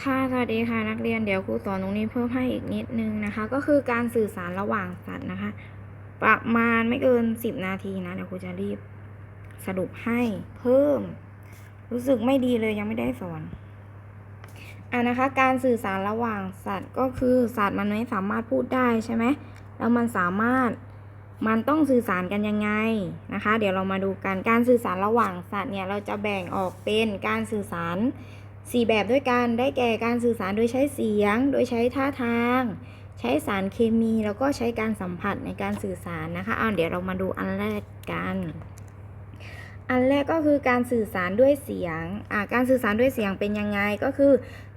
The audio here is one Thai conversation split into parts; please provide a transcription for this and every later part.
ค่ะสวัสดีค่ะนักเรียนเดี๋ยวครูสอนตรงนี้เพิ่มให้อีกนิดนึงนะคะ ก็คือการสื่อสารระหว่างสัตว์นะคะ ประมาณไม่เกินสิบนาทีนะเดี๋ยวครูจะรีบสรุปให้เพิ่ม รู้สึกไม่ดีเลยยังไม่ได้สอนอะนะคะ การสื่อสารระหว่างสัตว์ก็คือสัตว์มันไม่สามารถพูดได้ใช่ไหมแล้วมันสามารถมันต้องสื่อสารกันยังไงนะคะ เดี๋ยวเรามาดูกันการสื่อสารระหว่างสัตว์เนี่ยเราจะแบ่งออกเป็นการสื่อสาร สี่แบบด้วยกัน ได้แก่การสื่อสารโดยใช้เสียง โดยใช้ท่าทาง ใช้สารเคมี แล้วก็ใช้การสัมผัสในการสื่อสารนะคะอ่าเดี๋ยวเรามาดูอันแรกกัน อันแรกก็คือการสื่อสารด้วยเสียงอ่าการสื่อสารด้วยเสียงเป็นยังไง ก็คือ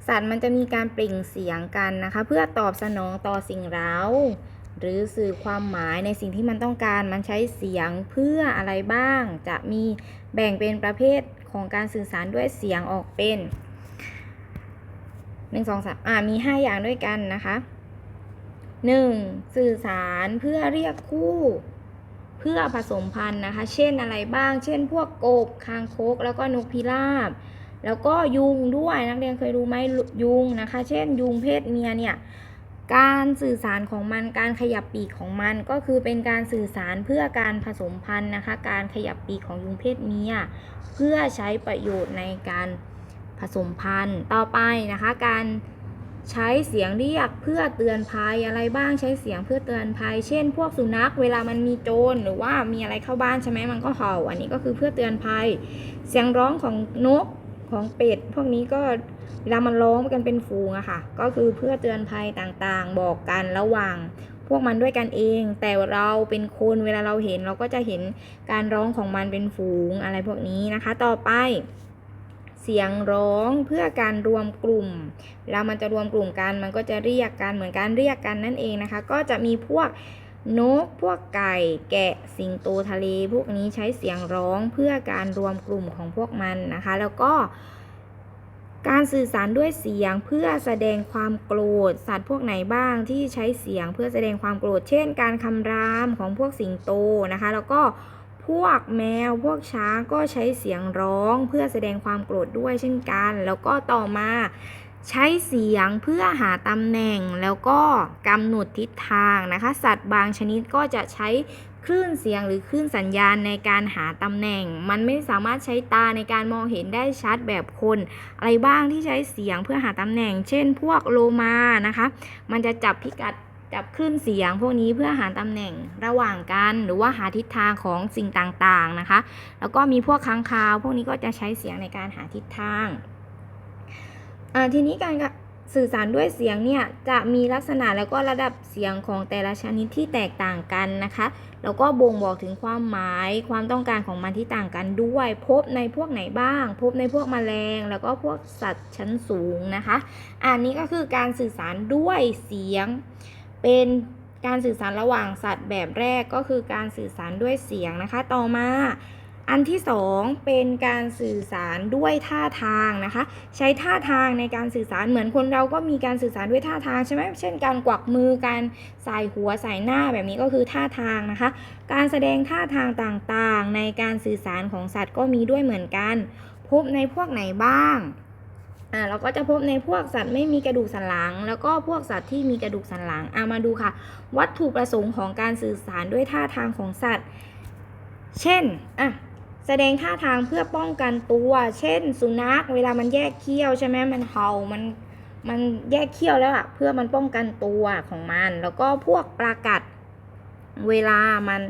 สัตว์มันจะมีการเปล่งเสียงกันนะคะ เพื่อตอบสนองต่อสิ่งเร้าหรือสื่อความหมายในสิ่งที่มันต้องการมันใช้เสียงเพื่ออะไรบ้าง จะมีแบ่งเป็นประเภทของการสื่อสารด้วยเสียงออกเป็น หนึ่งสองสามอ่ามีห้าอย่างด้วยกันนะคะหนึ่งสื่อสารเพื่อเรียกคู่ เพื่อผสมพันธุ์นะคะ เช่นอะไรบ้าง เช่น พวกกบคางคก แล้วก็นกพิราบ แล้วก็ยุงด้วยนักเรียนเคยรู้ไหมยุงนะคะ เช่น ยุงเพศเมียเนี่ยการสื่อสารของมันการขยับปีกของมันก็คือเป็นการสื่อสารเพื่อการผสมพันธุ์นะคะ การขยับปีกของยุงเพศเมียเพื่อใช้ประโยชน์ในการ ผสมพันธุ์ต่อไปนะคะ การใช้เสียงเรียกเพื่อเตือนภัยอะไรบ้างใช้เสียงเพื่อเตือนภัย เช่น พวกสุนัขเวลามันมีโจรหรือว่ามีอะไรเข้าบ้านใช่ไหมมันก็เห่า อันนี้ก็คือเพื่อเตือนภัย เสียงร้องของนกของเป็ดพวกนี้ก็เวลามันร้องกันเป็นฝูงอะค่ะ ก็คือเพื่อเตือนภัยต่างๆ บอกกันระหว่าง พวกมันด้วยกันเอง แต่เราเป็นคนเวลาเราเห็นเราก็จะเห็นการร้องของมันเป็นฝูงอะไรพวกนี้นะคะ ต่อไป เสียงร้องเพื่อการรวมกลุ่มเวลามันจะรวมกลุ่มกัน มันก็จะเรียกกันเหมือนการเรียกกันนั่นเองนะคะ ก็จะมีพวกนกพวกไก่ แกะสิงโตทะเล พวกนี้ใช้เสียงร้องเพื่อการรวมกลุ่มของพวกมันนะคะ แล้วก็การสื่อสารด้วยเสียงเพื่อแสดงความโกรธ สัตว์พวกไหนบ้างที่ใช้เสียงเพื่อแสดงความโกรธ เช่น การคำรามของพวกสิงโตนะคะ แล้วก็ พวกแมวพวกช้างก็ใช้เสียงร้องเพื่อแสดงความโกรธด้วยเช่นกัน แล้วก็ต่อมาใช้เสียงเพื่อหาตำแหน่งแล้วก็กำหนดทิศทางนะคะ สัตว์บางชนิดก็จะใช้คลื่นเสียงหรือคลื่นสัญญาณในการหาตำแหน่ง มันไม่สามารถใช้ตาในการมองเห็นได้ชัดแบบคน อะไรบ้างที่ใช้เสียงเพื่อหาตำแหน่ง เช่น พวกโลมานะคะ มันจะจับพิกัด จับคลื่นเสียงพวกนี้เพื่อหาตำแหน่งระหว่างกัน หรือว่าหาทิศทางของสิ่งต่างๆนะคะ แล้วก็มีพวกค้างคาว พวกนี้ก็จะใช้เสียงในการหาทิศทางทีนี้การสื่อสารด้วยเสียงเนี่ยจะมีลักษณะแล้วก็ระดับเสียงของแต่ละชนิดที่แตกต่างกันนะคะ แล้วก็บ่งบอกถึงความหมายความต้องการของมันที่ต่างกันด้วย พบในพวกไหนบ้าง พบในพวกแมลง แล้วก็พวกสัตว์ชั้นสูงนะคะ อันนี้ก็คือการสื่อสารด้วยเสียง เป็นการสื่อสารระหว่างสัตว์แบบแรกก็คือการสื่อสารด้วยเสียงนะคะ ต่อมาอันที่สองเป็นการสื่อสารด้วยท่าทางนะคะ ใช้ท่าทางในการสื่อสารเหมือนคนเราก็มีการสื่อสารด้วยท่าทางใช่ไหมเช่น การกวักมือการใส่หัวใส่หน้าแบบนี้ก็คือท่าทางนะคะ การแสดงท่าทางต่างๆ ในการสื่อสารของสัตว์ก็มีด้วยเหมือนกัน พบในพวกไหนบ้าง อ่าเราก็จะพบในพวกสัตว์ไม่มีกระดูกสันหลัง แล้วก็พวกสัตว์ที่มีกระดูกสันหลังเอามาดูค่ะ วัตถุประสงค์ของการสื่อสารด้วยท่าทางของสัตว์ เช่นอะแสดงท่าทางเพื่อป้องกันตัว เช่น สุนัขเวลามันแยกเขี้ยวใช่ไหมมันเห่ามันมันแยกเขี้ยวแล้วอะเพื่อมันป้องกันตัวของมัน แล้วก็พวกปลากัดเวลามัน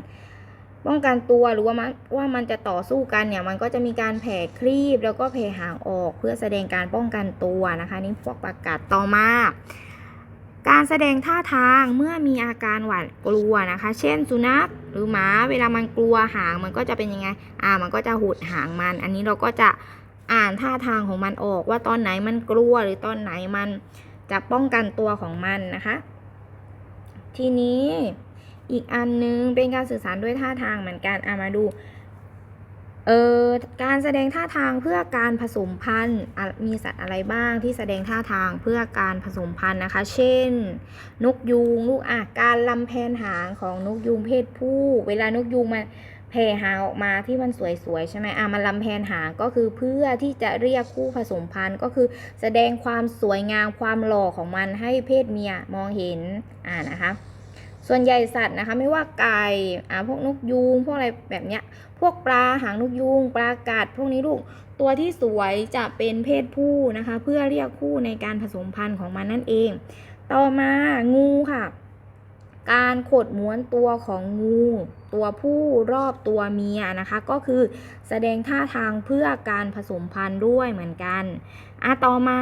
ป้องกันตัวหรือว่ามันว่ามันจะต่อสู้กันเนี่ยมันก็จะมีการแผ่ครีบแล้วก็แผ่หางออก เพื่อแสดงการป้องกันตัวนะคะนี่พวกปลากัดต่อมา การแสดงท่าทางเมื่อมีอาการหวาดกลัวนะคะ เช่นสุนัขหรือหมาเวลามันกลัวหางมันก็จะเป็นยังไงอ่ามันก็จะหดหางมัน อันนี้เราก็จะอ่านท่าทางของมันออกว่าตอนไหนมันกลัวหรือตอนไหนมันจะป้องกันตัวของมันนะคะ ทีนี้ อีกอันนึงเป็นการสื่อสารด้วยท่าทางเหมือนกันอ่ามาดูเอ่อการแสดงท่าทางเพื่อการผสมพันธุ์มีสัตว์อะไรบ้างที่แสดงท่าทางเพื่อการผสมพันธุ์นะคะ เช่น นกยูงลูกอะการลำแผนหางของนกยูงเพศผู้ เวลานกยูงมันแผ่หางออกมาที่มันสวยๆใช่ไหมอะมันลำแพนหางก็คือเพื่อที่จะเรียกคู่ผสมพันธุ์ก็คือ แสดงความสวยงามความหล่อของมันให้เพศเมียมองเห็นอ่านะคะ ส่วนใหญ่สัตว์นะคะ ไม่ว่าไก่อ่าพวกนกยูงพวกอะไรแบบเนี้ย พวกปลาหางนกยูงปลากัดพวกนี้ลูกตัวที่สวยจะเป็นเพศผู้นะคะ เพื่อเรียกคู่ในการผสมพันธุ์ของมันนั่นเอง ต่อมางูค่ะ การขดม้วนตัวของงู ตัวผู้รอบตัวเมียนะคะ ก็คือแสดงท่าทางเพื่อการผสมพันธุ์ด้วยเหมือนกันอะต่อมา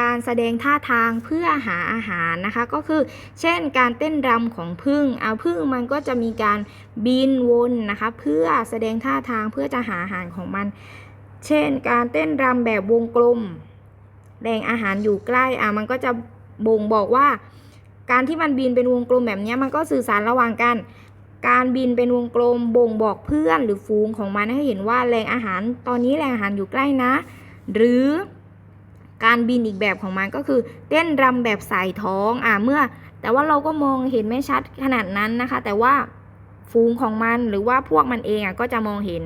การแสดงท่าทางเพื่อหาอาหารนะคะ ก็คือ เช่นการเต้นรำของพึ่งเอาพึ่งมันก็จะมีการบินวนนะคะ เพื่อแสดงท่าทางเพื่อจะหาอาหารของมัน เช่น การเต้นรำแบบวงกลมแหล่งอาหารอยู่ใกล้อะมันก็จะบ่งบอกว่า การที่มันบินเป็นวงกลมแบบนี้มันก็สื่อสารระหว่างกัน การบินเป็นวงกลมบ่งบอกเพื่อนหรือฝูงของมันให้เห็นว่าแหล่งอาหาร ตอนนี้แหล่งอาหารอยู่ใกล้นะ หรือการบินอีกแบบของมันก็คือ เต้นรำแบบสายท้องอะเมื่อ แต่ว่าเราก็มองเห็นไม่ชัดขนาดนั้นนะคะ แต่ว่าฝูงของมันหรือว่าพวกมันเองอะก็จะมองเห็น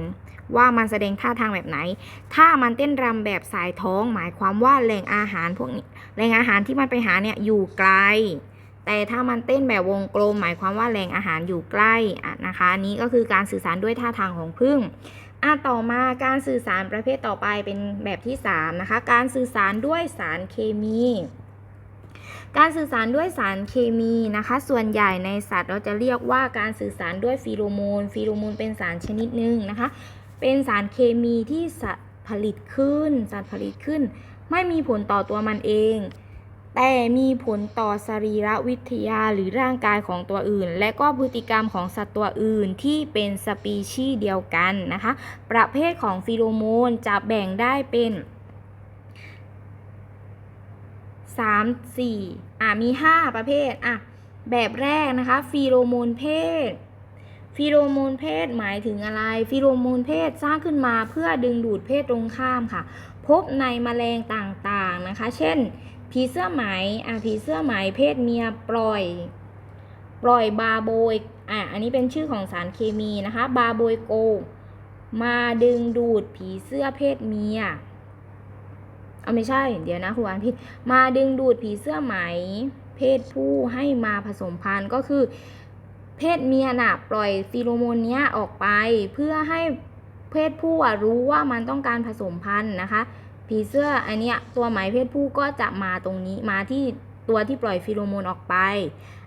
ว่ามันแสดงท่าทางแบบไหน ถ้ามันเต้นรำแบบสายท้อง หมายความว่าแหล่งอาหารพวกนี้ แหล่งอาหารที่มันไปหาเนี่ยอยู่ไกล แต่ถ้ามันเต้นแบบวงกลม หมายความว่าแหล่งอาหารอยู่ใกล้นะคะอันนี้ก็คือการสื่อสารด้วยท่าทางของพึ่งอะต่อมาการสื่อสารประเภทต่อไปเป็นแบบที่3นะคะ การสื่อสารด้วยสารเคมี การสื่อสารด้วยสารเคมีนะคะ ส่วนใหญ่ในสัตว์เราจะเรียกว่าการสื่อสารด้วยฟีโรโมน ฟีโรโมนเป็นสารชนิดหนึ่งนะคะ เป็นสารเคมีที่สัตว์ผลิตขึ้น สัตว์ผลิตขึ้น ไม่มีผลต่อตัวมันเอง แต่มีผลต่อสรีรวิทยาหรือร่างกายของตัวอื่น และก็พฤติกรรมของสัตว์ตัวอื่นที่เป็นสปีชีส์เดียวกันนะคะ ประเภทของฟีโรโมนจะแบ่งได้เป็น3 4อะมี 5 ประเภทอะแบบแรกนะคะฟีโรโมนเพศฟีโรโมนเพศหมายถึงอะไรฟีโรโมนเพศสร้างขึ้นมาเพื่อดึงดูดเพศตรงข้ามค่ะ พบในแมลงต่างๆนะคะ เช่น ผีเสื้อไหมอะผีเสื้อไหมเพศเมียปล่อย ปล่อยบาโบยอะอันนี้เป็นชื่อของสารเคมีนะคะ บาโบยโก มาดึงดูดผีเสื้อเพศเมียเอาไม่ใช่ เดี๋ยวนะครูอ่านผิด มาดึงดูดผีเสื้อไหม เพศผู้ให้มาผสมพันธุ์ก็คือ เพศเมียน่ะปล่อยฟีโรโมนเนี้ยออกไป เพื่อให้เพศผู้อะรู้ว่ามันต้องการผสมพันธุ์นะคะ ผีเสื้ออันเนี้ยตัวหมายเพศผู้ก็จะมาตรงนี้มาที่ตัวที่ปล่อยฟีโรโมนออกไป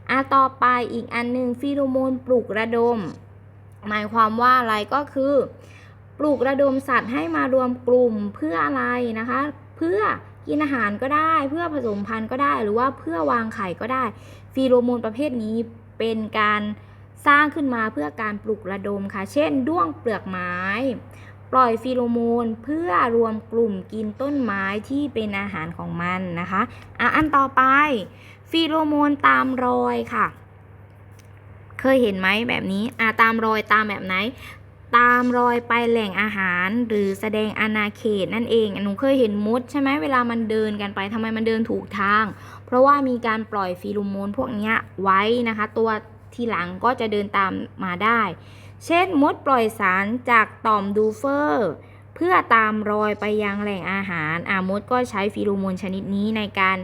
อะต่อไปอีกอันหนึ่งฟีโรโมนปลุกระดม หมายความว่าอะไรก็คือ ปลูกระดมสัตว์ให้มารวมกลุ่มเพื่ออะไรนะคะ เพื่อกินอาหารก็ได้ เพื่อผสมพันธุ์ก็ได้ หรือว่าเพื่อวางไข่ก็ได้ ฟีโรโมนประเภทนี้เป็นการสร้างขึ้นมาเพื่อการปลุกระดมค่ะ เช่น ด้วงเปลือกไม้ ปล่อยฟีโรโมนเพื่อรวมกลุ่มกินต้นไม้ที่เป็นอาหารของมันนะคะอะอันต่อไปฟีโรโมนตามรอยค่ะ เคยเห็นไหมแบบนี้อะตามรอยตามแบบไหน ตามรอยไปแหล่งอาหารหรือแสดงอาณาเขตนั่นเองหนูเคยเห็นมดใช่ไหมเวลามันเดินกันไปทำไมมันเดินถูกทาง เพราะว่ามีการปล่อยฟีโรโมนพวกนี้ไว้นะคะ ตัวทีหลังก็จะเดินตามมาได้ เช่นมดปล่อยสารจากต่อมดูเฟอร์เพื่อตามรอยไปยังแหล่งอาหารอ่ามดก็ใช้ฟีโรโมนชนิดนี้ในการ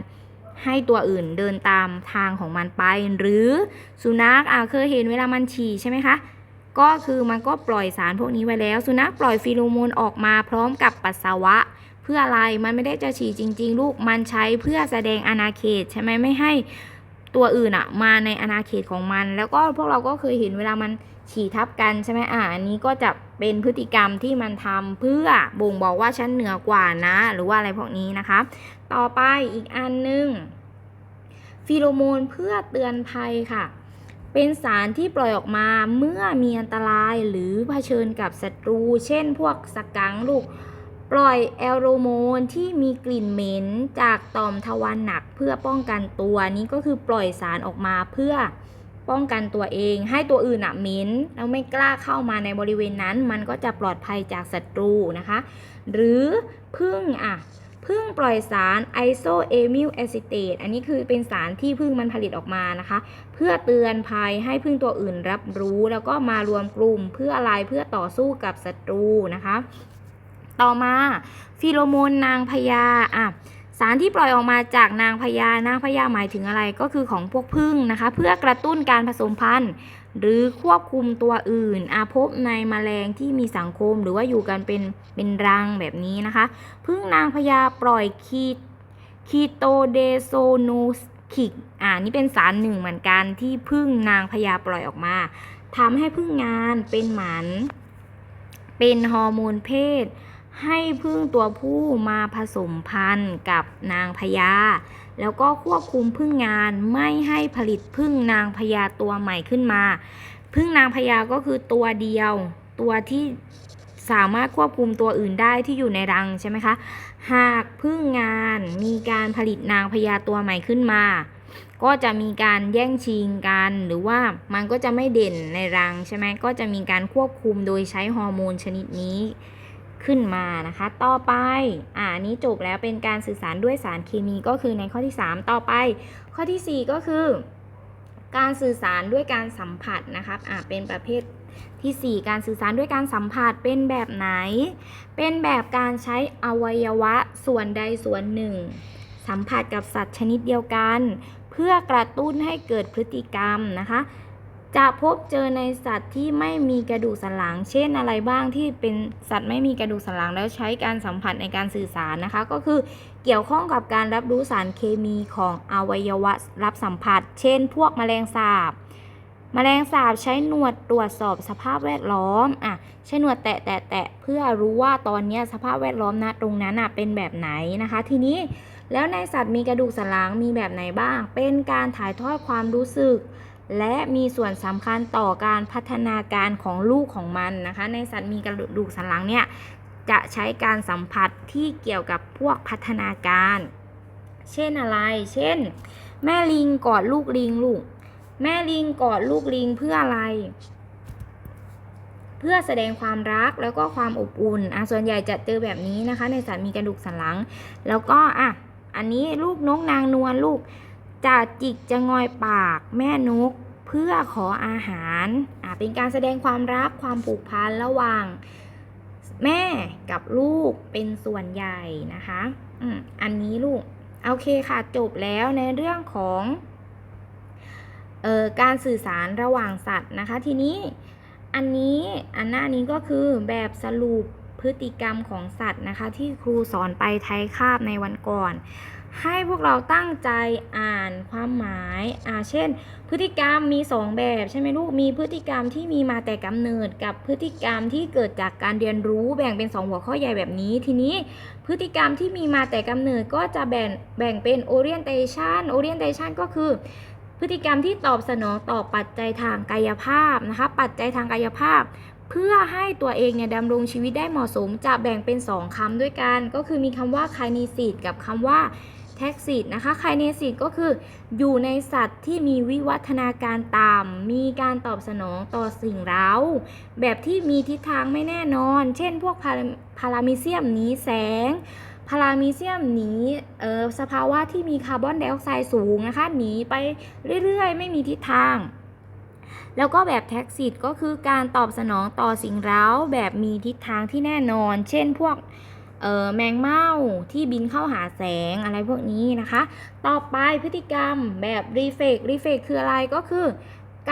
ให้ตัวอื่นเดินตามทางของมันไป หรือสุนัขอ่าเคยเห็นเวลามันฉี่ใช่ไหมคะ ก็คือมันก็ปล่อยสารพวกนี้ไว้แล้ว สุนัขปล่อยฟีโรโมนออกมาพร้อมกับปัสสาวะ เพื่ออะไรมันไม่ได้จะฉี่จริง ๆ ลูกมันใช้เพื่อแสดงอาณาเขตใช่ไหมไม่ให้ตัวอื่นอะมาในอาณาเขตของมัน แล้วก็พวกเราก็เคยเห็นเวลามัน ฉี่ทับกันใช่ไหมอ่าอันนี้ก็จะเป็นพฤติกรรมที่มันทำเพื่อบ่งบอกว่าฉันเหนือกว่านะ หรือว่าอะไรพวกนี้นะคะ ต่อไปอีกอันหนึงฟีโรโมนเพื่อเตือนภัยค่ะ เป็นสารที่ปล่อยออกมาเมื่อมีอันตรายหรือเผชิญกับศัตรู เช่นพวกสกังค์ลูกปล่อยแอโรโมนที่มีกลิ่นเหม็นจากต่อมทวารหนักเพื่อป้องกันตัวนี้ก็คือปล่อยสารออกมาเพื่อ ป้องกันตัวเอง ให้ตัวอื่นอะเหม็นแล้วไม่กล้าเข้ามาในบริเวณนั้น มันก็จะปลอดภัยจากศัตรูนะคะ หรือพึ่งอะพึ่งปล่อยสารไอโซเอมิลแอซิเตตอันนี้คือเป็นสารที่พึ่งมันผลิตออกมานะคะ เพื่อเตือนภัยให้พึ่งตัวอื่นรับรู้ แล้วก็มารวมกลุ่มเพื่ออะไรเพื่อต่อสู้กับศัตรูนะคะ ต่อมาฟีโรโมนนางพญาอะ สารที่ปล่อยออกมาจากนางพญานางพญาหมายถึงอะไรก็คือของพวกพึ่งนะคะ เพื่อกระตุ้นการผสมพันธุ์ หรือควบคุมตัวอื่น อาพบในแมลงที่มีสังคมหรือว่าอยู่กันเป็นเป็นรังแบบนี้นะคะ พึ่งนางพญาปล่อยคีคีโตเดโซนูคิกอ่านี่เป็นสารหนึ่งเหมือนกันที่พึ่งนางพญาปล่อยออกมาทำให้พึ่งงานเป็นหมัน เป็นฮอร์โมนเพศ ให้พึ่งตัวผู้มาผสมพันธุ์กับนางพญาแล้วก็ควบคุมพึ่งงานไม่ให้ผลิตพึ่งนางพญาตัวใหม่ขึ้นมา พึ่งนางพญาก็คือตัวเดียว ตัวที่สามารถควบคุมตัวอื่นได้ที่อยู่ในรังใช่ไหมคะ หากพึ่งงานมีการผลิตนางพญาตัวใหม่ขึ้นมา ก็จะมีการแย่งชิงกัน หรือว่ามันก็จะไม่เด่นในรังใช่ไหมก็จะมีการควบคุมโดยใช้ฮอร์โมนชนิดนี้ ขึ้นมานะคะ ต่อไป อ่านี้จบแล้วเป็นการสื่อสารด้วยสารเคมีก็คือในข้อที่ 3 ต่อไป ข้อทีสี่4 ก็คือ การสื่อสารด้วยการสัมผัสนะครับอ่าเป็นประเภททีสี่ 4 การสื่อสารด้วยการสัมผัสเป็นแบบไหน เป็นแบบการใช้อวัยวะส่วนใดส่วนหนึ่ง สัมผัสกับสัตว์ชนิดเดียวกัน เพื่อกระตุ้นให้เกิดพฤติกรรมนะคะ จะพบเจอในสัตว์ที่ไม่มีกระดูกสันหลัง เช่นอะไรบ้างที่เป็นสัตว์ไม่มีกระดูกสันหลังแล้วใช้การสัมผัสในการสื่อสารนะคะ ก็คือเกี่ยวข้องกับการรับรู้สารเคมีของอวัยวะรับสัมผัส เช่น พวกแมลงสาบแมลงสาบใช้หนวดตรวจสอบสภาพแวดล้อมอะใช้หนวดแตะแตะแตะเพื่อรู้ว่าตอนนี้สภาพแวดล้อมนะตรงนั้นอะเป็นแบบไหนนะคะ ทีนี้แล้วในสัตว์มีกระดูกสันหลังมีแบบไหนบ้าง เป็นการถ่ายทอดความรู้สึก และมีส่วนสำคัญต่อการพัฒนาการของลูกของมันนะคะ ในสัตว์มีกระดูกสันหลังเนี่ยจะใช้การสัมผัสที่เกี่ยวกับพวกพัฒนาการ เช่นอะไร เช่น แม่ลิงกอดลูกลิงลูก แม่ลิงกอดลูกลิงเพื่ออะไร เพื่อแสดงความรักแล้วก็ความอบอุ่นอะส่วนใหญ่จะเจอแบบนี้นะคะ ในสัตว์มีกระดูกสันหลัง แล้วก็อะอันนี้ลูกนกนางนวลลูก จะจิกจะงอยปากแม่นกเพื่อขออาหารอะเป็นการแสดงความรักความผูกพันระหว่างแม่กับลูกเป็นส่วนใหญ่นะคะอืมอันนี้ลูกโอเคค่ะจบแล้วในเรื่องของเอ่อการสื่อสารระหว่างสัตว์นะคะ ทีนี้อันนี้อันหน้านี้ก็คือแบบสรุป พฤติกรรมของสัตว์นะคะ ที่ครูสอนไปไทยคาบในวันก่อน ให้พวกเราตั้งใจอ่านความหมายอ่าเช่น พฤติกรรมมี 2 แบบใช่ไหมลูก มีพฤติกรรมที่มีมาแต่กำเนิดกับพฤติกรรมที่เกิดจากการเรียนรู้แบ่งเป็น 2 หัวข้อใหญ่แบบนี้ ทีนี้พฤติกรรมที่มีมาแต่กำเนิดก็จะแบ่งแบ่งเป็น orientation orientation ก็คือพฤติกรรมที่ตอบสนองต่อปัจจัยทางกายภาพนะคะ ปัจจัยทางกายภาพ เพื่อให้ตัวเองเนี่ยดำรงชีวิตได้เหมาะสมจะแบ่งเป็น 2คำด้วยกัน ก็คือมีคำว่า kinesis กับคำว่าแท็กซิตนะคะไคเนซิตก็คืออยู่ในสัตว์ที่มีวิวัฒนาการต่ำมีการตอบสนองต่อสิ่งเร้า แบบที่มีทิศทางไม่แน่นอน เช่นพวกพาราพารามิเซียมหนีแสงพารามิเซียมหนีเออสภาวะที่มีคาร์บอนไดออกไซด์สูงนะคะหนีไปเรื่อยๆ ไม่มีทิศทาง แล้วก็แบบแท็กซิตก็คือการตอบสนองต่อสิ่งเร้าแบบมีทิศทางที่แน่นอน เช่นพวกเอ่อแมงเม่าที่บินเข้าหาแสงอะไรพวกนี้นะคะ ต่อไปพฤติกรรมแบบรีเฟกรีเฟกคืออะไรก็คือ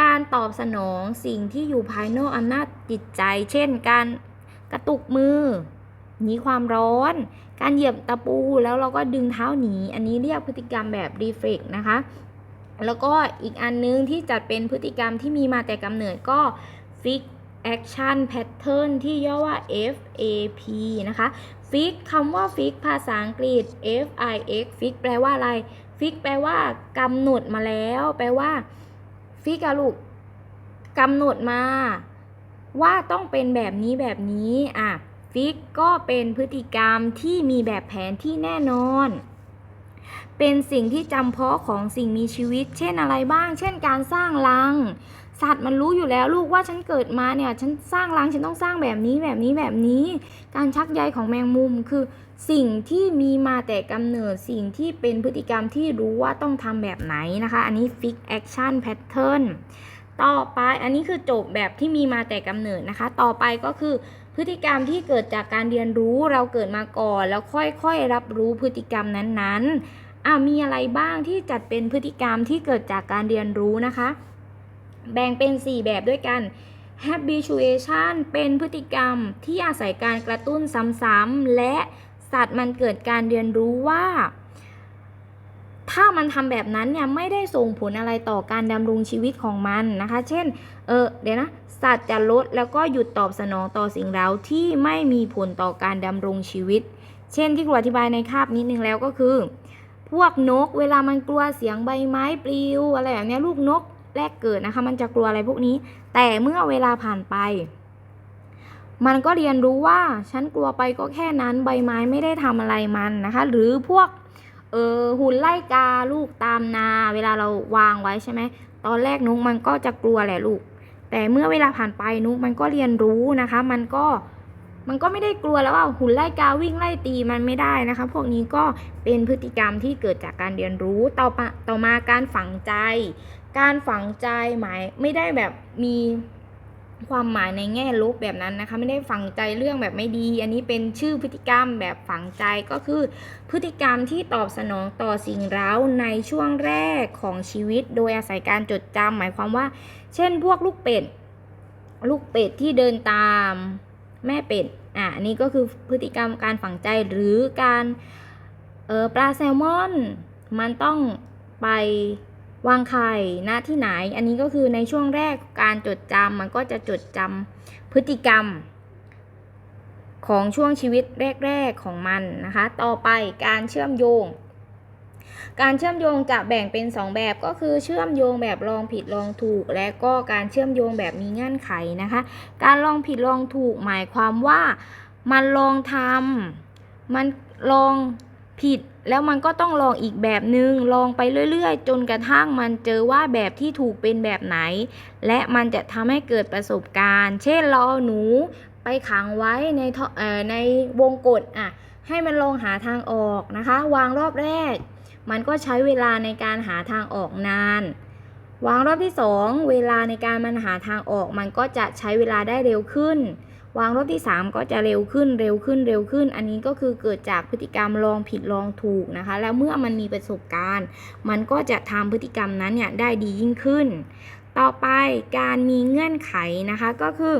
การตอบสนองสิ่งที่อยู่ภายนอกอำนาจจิตใจ เช่น การกระตุกมือหนีความร้อน การเหยียบตะปูแล้วเราก็ดึงเท้าหนี อันนี้เรียกพฤติกรรมแบบรีเฟกนะคะ แล้วก็อีกอันนึงที่จัดเป็นพฤติกรรมที่มีมาแต่กำเนิดก็ Fix Action Pattern ที่ย่อว่า FAP นะคะ Fix คำว่า Fix ภาษาอังกฤษ F I X Fix แปลว่าอะไร Fix แปลว่ากำหนดมาแล้ว แปลว่า Fix อะลูกกำหนดมา ว่าต้องเป็นแบบนี้แบบนี้ อะ Fix ก็เป็นพฤติกรรมที่มีแบบแผนที่แน่นอน เป็นสิ่งที่จำเพาะของสิ่งมีชีวิต เช่นอะไรบ้าง เช่นการสร้างรัง สัตว์มันรู้อยู่แล้วลูกว่าฉันเกิดมาเนี่ย ฉันสร้างรังฉันต้องสร้างแบบนี้แบบนี้แบบนี้ การชักใยของแมงมุมคือ สิ่งที่มีมาแต่กำเนิดสิ่งที่เป็นพฤติกรรมที่รู้ว่าต้องทำแบบไหนนะคะ อันนี้ fix action pattern ต่อไปอันนี้คือจบแบบที่มีมาแต่กำเนิดนะคะ ต่อไปก็คือพฤติกรรมที่เกิดจากการเรียนรู้เราเกิดมาก่อน แล้วค่อยๆรับรู้พฤติกรรมนั้นๆ อ่ามีอะไรบ้างที่จัดเป็นพฤติกรรมที่เกิดจากการเรียนรู้นะคะ แบ่งเป็น 4 แบบด้วยกัน habituation เป็นพฤติกรรมที่อาศัยการกระตุ้นซ้ำๆและสัตว์มันเกิดการเรียนรู้ว่า ถ้ามันทำแบบนั้นเนี่ยไม่ได้ส่งผลอะไรต่อการดำรงชีวิตของมันนะคะ เช่น เออเดี๋ยวนะ สัตว์จะลดแล้วก็หยุดตอบสนองต่อสิ่งเร้าที่ไม่มีผลต่อการดำรงชีวิต เช่นที่ครูอธิบายในคาบนิดนึงแล้วก็คือ พวกนก เวลามันกลัวเสียงใบไม้ปลิวอะไรแบบนี้ลูกนกแรกเกิดนะคะ มันจะกลัวอะไรพวกนี้ แต่เมื่อเวลาผ่านไป มันก็เรียนรู้ว่าฉันกลัวไปก็แค่นั้นใบไม้ไม่ได้ทำอะไรมันนะคะ หรือพวกเออหุ่นไล่กาลูกตามนา เวลาเราวางไว้ใช่ไหมตอนแรกนุกมันก็จะกลัวแหละลูก แต่เมื่อเวลาผ่านไปนุกมันก็เรียนรู้นะคะ มันก็ มันก็ไม่ได้กลัวแล้วว่าหุ่นไล่กาวิ่งไล่ตีมันไม่ได้นะคะ พวกนี้ก็เป็นพฤติกรรมที่เกิดจากการเรียนรู้ต่อมาต่อมาการฝังใจ การฝังใจหมายไม่ได้แบบมีความหมายในแง่ลบแบบนั้นนะคะ ไม่ได้ฝังใจเรื่องแบบไม่ดี อันนี้เป็นชื่อพฤติกรรมแบบฝังใจก็คือ พฤติกรรมที่ตอบสนองต่อสิ่งเร้าในช่วงแรกของชีวิต โดยอาศัยการจดจำหมายความว่า เช่น พวกลูกเป็ดลูกเป็ดที่เดินตาม แม่เป็ดอะอันนี้ก็คือพฤติกรรมการฝังใจหรือการเออปลาแซลมอน มันต้องไปวางไข่ณที่ไหน อันนี้ก็คือในช่วงแรกการจดจำมันก็จะจดจำพฤติกรรม ของช่วงชีวิตแรก ๆของมันนะคะ ต่อไปการเชื่อมโยง การเชื่อมโยงจะแบ่งเป็น 2 แบบก็คือเชื่อมโยงแบบลองผิดลองถูก และก็การเชื่อมโยงแบบมีเงื่อนไขนะคะ การลองผิดลองถูกหมายความว่ามันลองทำมันลองผิดแล้วมันก็ต้องลองอีกแบบหนึง่งลองไปเรื่อยๆ จนกระทั่งมันเจอว่าแบบที่ถูกเป็นแบบไหน และมันจะทำให้เกิดประสบการณ์ เช่นเราเอาหนูไปขังไว้ในท่อในวงกฏอะให้มันลองหาทางออกนะคะ วางรอบแรก มันก็ใช้เวลาในการหาทางออกนาน วางรอบที่ 2 เวลาในการมันหาทางออกมันก็จะใช้เวลาได้เร็วขึ้น วางรอบที่ 3 ก็จะเร็วขึ้นเร็วขึ้นเร็วขึ้น อันนี้ก็คือเกิดจากพฤติกรรมลองผิดลองถูกนะคะ แล้วเมื่อมันมีประสบการณ์ มันก็จะทำพฤติกรรมนั้นเนี่ยได้ดียิ่งขึ้น ต่อไปการมีเงื่อนไขนะคะก็คือ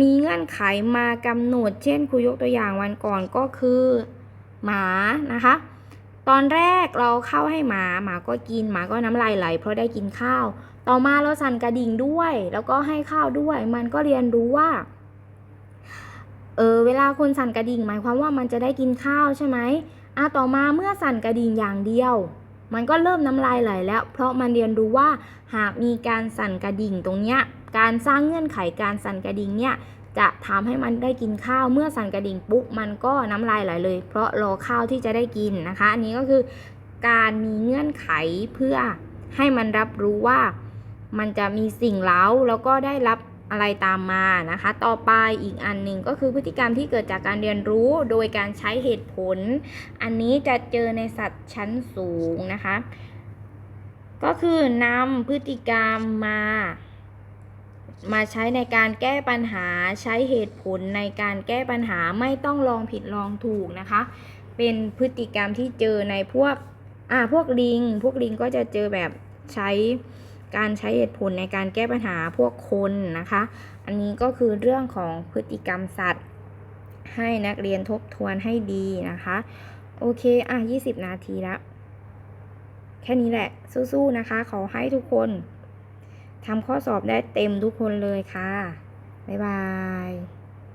มีเงื่อนไขมากำหนด เช่นครูยกตัวอย่างวันก่อนก็คือ หมานะคะ ตอนแรกเราเข้าให้หมาหมาก็กินหมาก็น้ำลายไหล เพราะได้กินข้าว ต่อมาเราสั่นกระดิ่งด้วย แล้วก็ให้ข้าวด้วย มันก็เรียนรู้ว่าเออเวลาคนสั่นกระดิ่งหมายความว่ามันจะได้กินข้าวใช่ไหมอะต่อมาเมื่อสั่นกระดิ่งอย่างเดียว มันก็เริ่มน้ำลายไหลแล้ว เพราะมันเรียนรู้ว่าหากมีการสั่นกระดิ่งตรงเนี้ยการสร้างเงื่อนไขการสั่นกระดิ่งเนี่ย จะทำให้มันได้กินข้าวเมื่อสั่นกระดิ่งปุ๊บมันก็น้ำลายไหลเลย เพราะรอข้าวที่จะได้กินนะคะ อันนี้ก็คือการมีเงื่อนไขเพื่อให้มันรับรู้ว่ามันจะมีสิ่งเล้าแล้วก็ได้รับอะไรตามมานะคะ ต่อไปอีกอันหนึ่งก็คือพฤติกรรมที่เกิดจากการเรียนรู้โดยการใช้เหตุผล อันนี้จะเจอในสัตว์ชั้นสูงนะคะ ก็คือนำพฤติกรรมมา มาใช้ในการแก้ปัญหาใช้เหตุผลในการแก้ปัญหาไม่ต้องลองผิดลองถูกนะคะ เป็นพฤติกรรมที่เจอในพวกอ่าพวกลิง พวกลิงก็จะเจอแบบใช้การใช้เหตุผลในการแก้ปัญหาพวกคนนะคะ อันนี้ก็คือเรื่องของพฤติกรรมสัตว์ ให้นักเรียนทบทวนให้ดีนะคะ โอเค อะ 20 นาทีแล้ว แค่นี้แหละ สู้ๆนะคะ ขอให้ทุกคน ทำข้อสอบได้เต็มทุกคนเลยค่ะ บ๊ายบาย